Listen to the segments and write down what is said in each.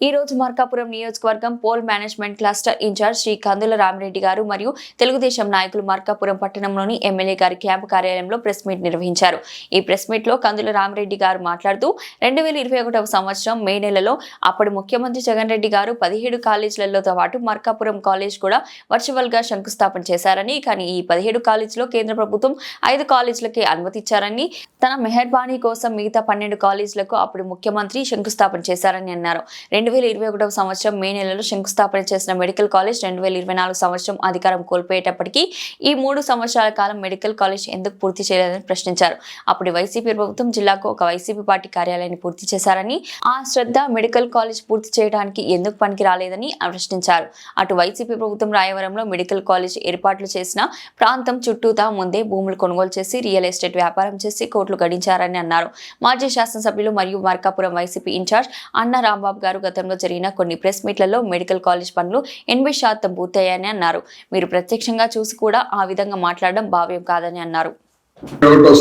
ఈ రోజు మార్కాపురం నియోజకవర్గం poll management cluster in charge Shri Kandula Rami Reddy గారు మరియు తెలుగుదేశం నాయకులు మార్కాపురం పట్టణంలోని ఎమ్మెల్యే గారి క్యాంపు కార్యాలయంలో ప్రెస్ మీట్ నిర్వహించారు. ఈ ప్రెస్ మీట్లో కందుల రామిరెడ్డి గారు మాట్లాడుతూ రెండు వేల ఇరవై ఒకటవ సంవత్సరం మే నెలలో అప్పటి ముఖ్యమంత్రి జగన్ రెడ్డి గారు పదిహేడు కాలేజీలతో పాటు మార్కాపురం కాలేజ్ కూడా వర్చువల్గా శంకుస్థాపన చేశారని కానీ ఈ పదిహేడు కాలేజీలో కేంద్ర ప్రభుత్వం ఐదు కాలేజీలకే అనుమతిచ్చారని తన మెహర్బానీ కోసం మిగతా పన్నెండు కాలేజీలకు అప్పుడు ముఖ్యమంత్రి శంకుస్థాపన చేశారని అన్నారు. రెండు వేల ఇరవై ఒకటవ సంవత్సరం మే నెలలో శంకుస్థాపన చేసిన మెడికల్ కాలేజ్ రెండు వేల ఇరవై నాలుగు సంవత్సరం అధికారం కోల్పోయేటప్పటికీ ఈ మూడు సంవత్సరాల కాలం మెడికల్ కాలేజ్ ఎందుకు పూర్తి చేయలేదని ప్రశ్నించారు. అప్పుడు వైసీపీ ప్రభుత్వం జిల్లాకు ఒక వైసీపీ పార్టీ కార్యాలయాన్ని పూర్తి చేశారని ఆ శ్రద్ధ మెడికల్ కాలేజ్ పూర్తి చేయడానికి ఎందుకు పనికి రాలేదని ప్రశ్నించారు. అటు వైసీపీ ప్రభుత్వం రాయవరంలో మెడికల్ కాలేజ్ ఏర్పాట్లు చేసిన ప్రాంతం చుట్టూతా ముందే భూములు కొనుగోలు చేసి రియల్ ఎస్టేట్ వ్యాపారం చేసి కోట్లు గడించారని అన్నారు. మాజీ శాసనసభ్యులు మరియు మార్కాపురం వైసీపీ ఇన్ఛార్జ్ అన్న రాంబాబు గారు గత గతంలో జరిగిన కొన్ని ప్రెస్ మీట్లలో మెడికల్ కాలేజ్ పనులు ఎనభై శాతం పూర్తయ్యాయని అన్నారు. మీరు ప్రత్యక్షంగా చూసి కూడా ఆ విధంగా మాట్లాడడం భావ్యం కాదని అన్నారు.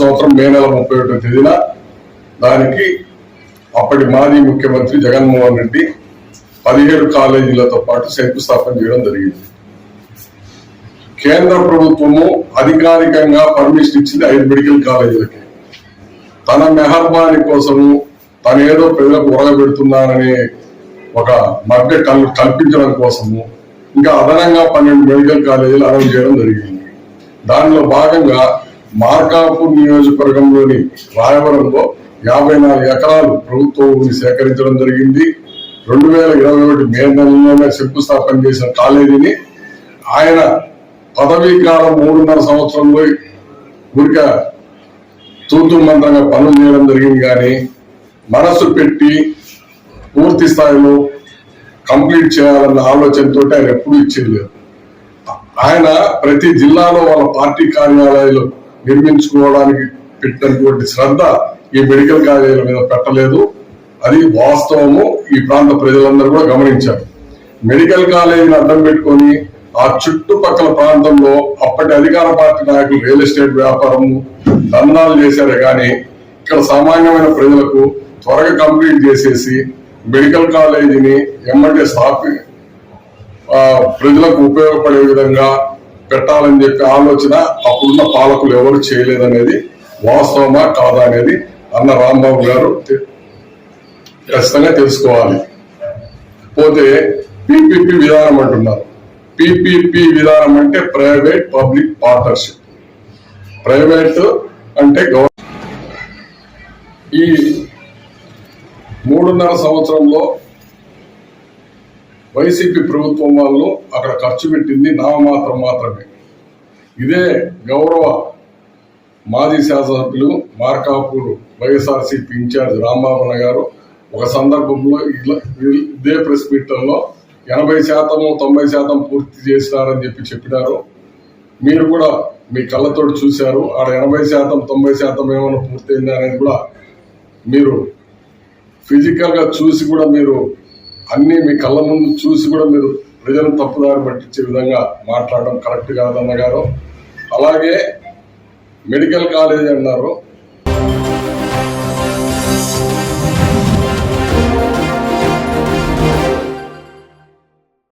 సంవత్సరం మే నెల ముప్పై ఒకటో తేదీన దానికి అప్పటి మాజీ ముఖ్యమంత్రి జగన్మోహన్ రెడ్డి పదిహేడు కాలేజీలతో పాటు శంకుస్థాపన చేయడం జరిగింది. కేంద్ర ప్రభుత్వము అధికారికంగా పర్మిషన్ ఇచ్చింది ఐదు మెడికల్ కాలేజీలకి. తన మెహర్బాని కోసము తనేదో ప్రజలకు ఉరగబెడుతున్నాననే ఒక మధ్య కల్ కల్పించడం కోసము ఇంకా అదనంగా పన్నెండు మెడికల్ కాలేజీలు అనౌన్స్ చేయడం జరిగింది. దానిలో భాగంగా మార్కాపూర్ నియోజకవర్గంలోని రాయవరంలో యాభై నాలుగు ఎకరాలు ప్రభుత్వం భూమి సేకరించడం జరిగింది. రెండు వేల ఇరవై ఒకటి మే నెలలోనే శంకుస్థాపన చేసిన కాలేజీని ఆయన పదవీ కాలం మూడున్నర సంవత్సరంలో ఊరిక తూతు మంత్రంగా పనులు చేయడం జరిగింది. కానీ మనసు పెట్టి పూర్తి స్థాయిలో కంప్లీట్ చేయాలన్న ఆలోచనతో ఆయన ఎప్పుడూ ఇచ్చేది లేదు. ఆయన ప్రతి జిల్లాలో వాళ్ళ పార్టీ కార్యాలయాలు నిర్మించుకోవడానికి పెట్టినటువంటి శ్రద్ధ ఈ మెడికల్ కాలేజీల మీద పెట్టలేదు. అది వాస్తవము. ఈ ప్రాంత ప్రజలందరూ కూడా గమనించారు. మెడికల్ కాలేజీని అడ్డం పెట్టుకొని ఆ చుట్టుపక్కల ప్రాంతంలో అప్పటి అధికార పార్టీ నాయకులు రియల్ ఎస్టేట్ వ్యాపారము దందాలు చేశారే కానీ ఇక్కడ సామాన్యమైన ప్రజలకు త్వరగా కంప్లీట్ చేసేసి మెడికల్ కాలేజీని ఎమ్మెల్యే స్థాపి ప్రజలకు ఉపయోగపడే విధంగా పెట్టాలని చెప్పి ఆలోచన అప్పుడున్న పాలకులు ఎవరు చేయలేదనేది వాస్తవమా కాదా అనేది అన్న రాంబాబు గారు ఖచ్చితంగా తెలుసుకోవాలి. పోతే పిపిపి విధానం అంటున్నారు. పిపిపి విధానం అంటే ప్రైవేట్ పబ్లిక్ పార్ట్నర్షిప్. ప్రైవేట్ అంటే గవర్నమెంట్ ఈ మూడున్నర సంవత్సరంలో వైసీపీ ప్రభుత్వం వాళ్ళు అక్కడ ఖర్చు పెట్టింది నామమాత్రం మాత్రమే. ఇదే గౌరవ మాజీ శాసనసభ్యులు మార్కాపూర్ వైఎస్ఆర్సీపీ ఇన్ఛార్జ్ రాంబాబున గారు ఒక సందర్భంలో ఇదే ప్రెస్ మీట్లలో ఎనభై శాతము తొంభై శాతం పూర్తి చేసినారని చెప్పి చెప్పినారు. మీరు కూడా మీ కళ్ళతోటి చూశారు. ఆడ ఎనభై శాతం తొంభై శాతం ఏమైనా పూర్తయింది అనేది కూడా మీరు ఫిజికల్గా చూసి కూడా మీరు అన్నీ మీ కళ్ళ ముందు చూసి కూడా మీరు ప్రజలను తప్పుదారి పట్టించే విధంగా మాట్లాడడం కరెక్ట్ కాదన్న గారు. అలాగే మెడికల్ కాలేజ్ అన్నారు.